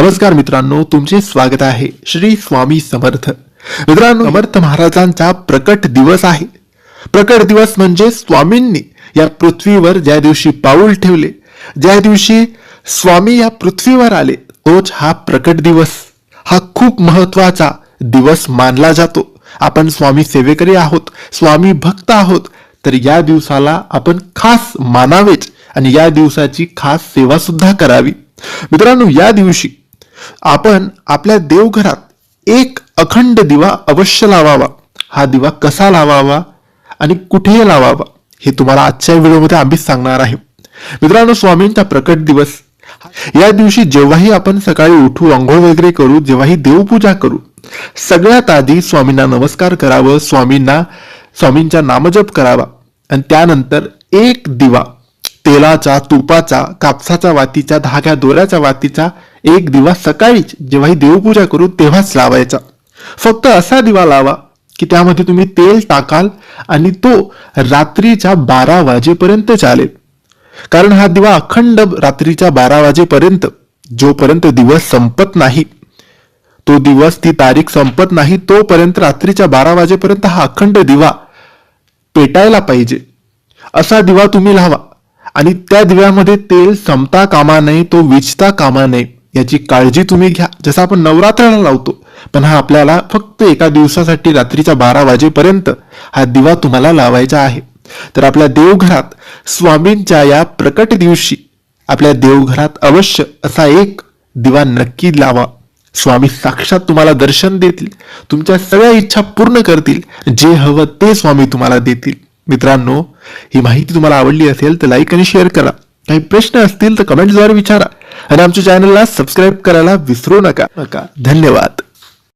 नमस्कार मित्रांनो तुमचे स्वागत आहे. श्री स्वामी समर्थ. मित्रांनो समर्थ महाराजांचा प्रकट दिवस आहे. प्रकट दिवस म्हणजे स्वामींनी या पृथ्वीवर ज्या दिवशी पाऊल ठेवले ज्या दिवशी स्वामी या पृथ्वीवर आले तोच हा प्रकट दिवस. हा खूप महत्त्वाचा दिवस मानला जातो. आपण स्वामी सेवेकरी आहोत स्वामी भक्त आहोत तर या दिवसाला आपण खास मानावेच आणि या दिवसाची खास सेवा सुद्धा करावी. मित्रांनो या दिवशी आपण आपल्या देवघरात एक अखंड दिवा अवश्य लावावा. हा दिवा कसा लावावा आणि कुठे लावावा हे तुम्हाला आजच्या व्हिडिओमध्ये आम्हीच सांगणार आहे. मित्रांनो स्वामींचा प्रकट दिवस. या दिवशी जेव्हाही आपण सकाळी उठू आंघोळ वगैरे करू जेव्हाही देवपूजा करू सगळ्यात आधी स्वामींना नमस्कार करावं स्वामींना स्वामींचा नामजप करावा. आणि त्यानंतर एक दिवा तेलाचा तुपाचा कापसाच्या वातीचा धाग्या दोऱ्याच्या वातीचा एक दिवा सकाळीच जेव्हाही देवपूजा करू तेव्हाच लावायचा. फक्त असा दिवा लावा की त्यामध्ये तुम्ही तेल टाकाल आणि तो रात्रीच्या बारा वाजेपर्यंत चालेल. कारण हा दिवा अखंड रात्रीच्या बारा वाजेपर्यंत जोपर्यंत दिवस संपत नाही तो दिवस ती तारीख संपत नाही तोपर्यंत रात्रीच्या बारा वाजेपर्यंत हा अखंड दिवा पेटायला पाहिजे. असा दिवा तुम्ही लावा. आणि त्या दिव्यामध्ये तेल संपता कामा नये तो विजता कामा नये याची काळजी तुम्ही घ्या. जसं आपण नवरात्राला लावतो पण हा आपल्याला फक्त एका दिवसासाठी रात्रीच्या बारा वाजेपर्यंत हा दिवा तुम्हाला लावायचा आहे. तर आपल्या देवघरात स्वामींच्या या प्रकट दिवशी आपल्या देवघरात अवश्य असा एक दिवा नक्की लावा. स्वामी साक्षात तुम्हाला दर्शन देतील तुमच्या सगळ्या इच्छा पूर्ण करतील जे हवं ते स्वामी तुम्हाला देतील. मित्रांनो ही माहिती तुम्हाला आवडली असेल तर लाईक आणि शेअर करा. काही प्रश्न असतील तर कमेंटद्वारे विचारा. आणि आमच्या चॅनलला सबस्क्राईब करायला विसरू नका नका. धन्यवाद.